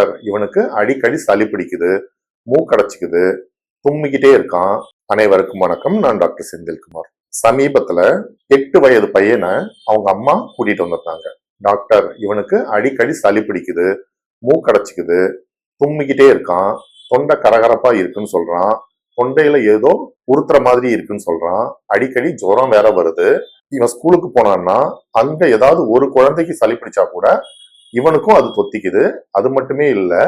இவனுக்கு அடிக்கடி சளி பிடிக்குது மூக்கடைச்சிக்குது தும்மிக்கிட்டே இருக்கான். அனைவருக்கும் வணக்கம். நான் டாக்டர் செந்தில்குமார் சமீபத்துல எட்டு வயது பையனை அவங்க அம்மா கூட்டிட்டு வந்திருந்தாங்க. டாக்டர் இவனுக்கு அடிக்கடி சளி பிடிக்குது மூக்கடைச்சிக்குது தும்மிக்கிட்டே இருக்கான். தொண்டை கரகரப்பா இருக்குன்னு சொல்றான். தொண்டையில ஏதோ உறுத்துற மாதிரி இருக்குன்னு சொல்றான். அடிக்கடி ஜுரம் வேற வருது. இவன் ஸ்கூலுக்கு போனான்னா அங்க ஏதாவது ஒரு குழந்தைக்கு சளி பிடிச்சா கூட இவனுக்கும் அது தொத்திக்குது அது மட்டுமே இல்லை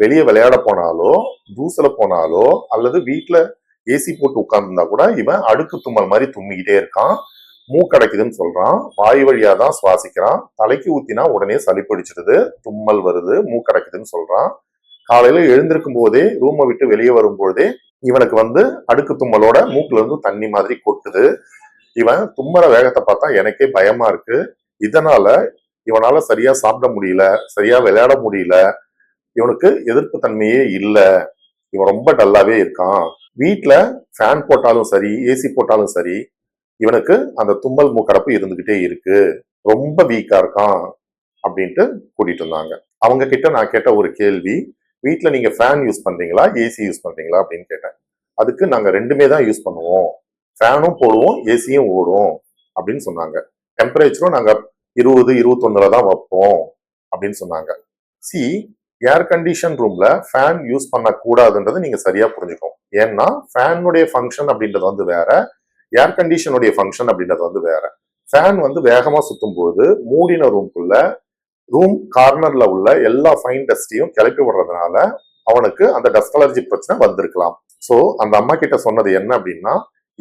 வெளியே விளையாட போனாலோ தூசல போனாலோ அல்லது வீட்டுல ஏசி போட்டு உட்கார்ந்துருந்தா கூட இவன் அடுக்கு தும்மல் மாதிரி தும்மிக்கிட்டே இருக்கான். மூக்கடைக்குதுன்னு சொல்றான். வாய் வழியா தான் சுவாசிக்கிறான். தலைக்கு ஊத்தினா உடனே சளி பிடிச்சிடுது தும்மல் வருது மூக்கடைக்குதுன்னு சொல்றான். காலையில எழுந்திருக்கும் போதே ரூமை விட்டு வெளியே வரும்போதே இவனுக்கு வந்து அடுக்கு தும்மலோட மூக்குல இருந்து தண்ணி மாதிரி கொட்டுது. இவன் தும்மற வேகத்தை பார்த்தா எனக்கே பயமா இருக்கு. இதனால இவனால சரியா சாப்பிட முடியல சரியா விளையாட முடியல இவனுக்கு எதிர்ப்பு தன்மையே இல்லை இவன் ரொம்ப டல்லாவே இருக்கான். வீட்டில் ஃபேன் போட்டாலும் சரி ஏசி போட்டாலும் சரி இவனுக்கு அந்த தும்மல் மூக்கடப்பு இருந்துகிட்டே இருக்கு. ரொம்ப வீக்கா இருக்கான் அப்படின்ட்டு கூட்டிட்டு இருந்தாங்க. அவங்க கிட்ட நான் கேட்ட ஒரு கேள்வி வீட்டில் நீங்க ஃபேன் யூஸ் பண்றீங்களா ஏசி யூஸ் பண்றீங்களா அப்படின்னு கேட்டேன். அதுக்கு நாங்க ரெண்டுமே தான் யூஸ் பண்ணுவோம். ஃபேனும் போடுவோம் ஏசியும் ஓடும் அப்படின்னு சொன்னாங்க. டெம்பரேச்சரும் நாங்க இருபது இருபத்தொன்னுல தான் வைப்போம் அப்படின்னு சொன்னாங்க. சி ஏர் கண்டிஷன் ரூம்ல ஃபேன் யூஸ் பண்ணக்கூடாதுன்றது நீங்க சரியா புரிஞ்சுக்கணும். ஏன்னா ஃபேனுடைய ஃபங்க்ஷன் அப்படின்றது வந்து வேற ஏர் கண்டிஷனுடைய ஃபங்க்ஷன் அப்படின்றது வந்து வேற. ஃபேன் வந்து வேகமா சுத்தும் போது மூடின ரூம்குள்ள ரூம் கார்னர்ல உள்ள எல்லா ஃபைன் டஸ்டையும் கிளப்பி விடுறதுனால அவனுக்கு அந்த டஸ்ட் அலர்ஜி பிரச்சனை வந்திருக்கலாம். ஸோ அந்த அம்மா கிட்ட சொன்னது என்ன அப்படின்னா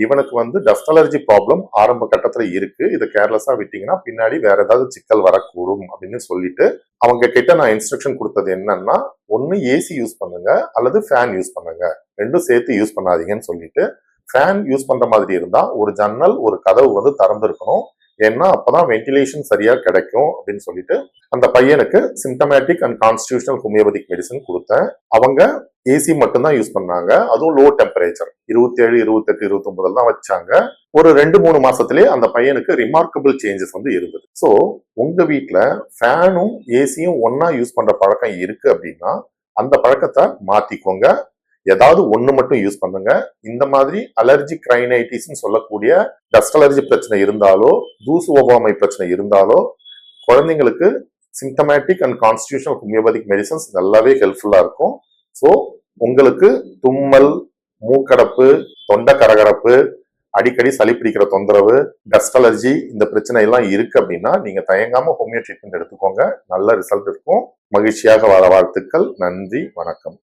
இவனுக்கு வந்து டஸ்ட் அலர்ஜி ப்ராப்ளம் ஆரம்ப கட்டத்துல இருக்கு. இதை கேர்லெஸ்ஸா விட்டீங்கன்னா பின்னாடி வேற ஏதாவது சிக்கல் வரக்கூடும் அப்படின்னு சொல்லிட்டு அவங்க கிட்ட நான் இன்ஸ்ட்ரக்ஷன் கொடுத்தது என்னன்னா ஒன்னு ஏசி யூஸ் பண்ணுங்க அல்லது ஃபேன் யூஸ் பண்ணுங்க. ரெண்டும் சேர்த்து யூஸ் பண்ணாதீங்கன்னு சொல்லிட்டு ஃபேன் யூஸ் பண்ற மாதிரி இருந்தா ஒரு ஜன்னல் ஒரு கதவு வந்து திறந்திருக்கணும். ஏன்னா அப்பதான் வென்டிலேஷன் சரியா கிடைக்கும் அப்படின்னு சொல்லிட்டு அந்த பையனுக்கு symptomatic and constitutional homeopathic medicine கொடுத்தேன். அவங்க ஏசி மட்டும்தான் யூஸ் பண்ணாங்க. அதுவும் லோ டெம்பரேச்சர் இருபத்தி ஏழு இருபத்தெட்டு இருபத்தி தான் வச்சாங்க. ஒரு ரெண்டு மூணு மாசத்துலயே அந்த பையனுக்கு ரிமார்க்கபிள் சேஞ்சஸ் வந்து இருந்தது. ஸோ உங்க வீட்டில் ஃபேனும் ஏசியும் ஒன்னா யூஸ் பண்ற பழக்கம் இருக்கு அப்படின்னா அந்த பழக்கத்தை மாத்திக்கோங்க. ஏதாவது ஒண்ணு மட்டும் யூஸ் பண்ணுங்க. இந்த மாதிரி அலர்ஜி கிரைனைட்டிஸ்னு சொல்லக்கூடிய டஸ்ட் அலர்ஜி பிரச்சனை இருந்தாலோ தூசு ஒவ்வாமை பிரச்சனை இருந்தாலோ குழந்தைங்களுக்கு symptomatic and constitutional homeopathic medicines நல்லாவே ஹெல்ப்ஃபுல்லா இருக்கும். ஸோ உங்களுக்கு தும்மல் மூக்கடப்பு தொண்டை கரகரப்பு அடிக்கடி சளி பிடிக்கிற தொந்தரவு டஸ்ட் அலர்ஜி இந்த பிரச்சனை எல்லாம் இருக்கு அப்படின்னா நீங்க தயங்காம ஹோமியோ ட்ரீட்மெண்ட் எடுத்துக்கோங்க. நல்ல ரிசல்ட் இருக்கும். மகிழ்ச்சியாக வாழ வாழ்த்துக்கள். நன்றி வணக்கம்.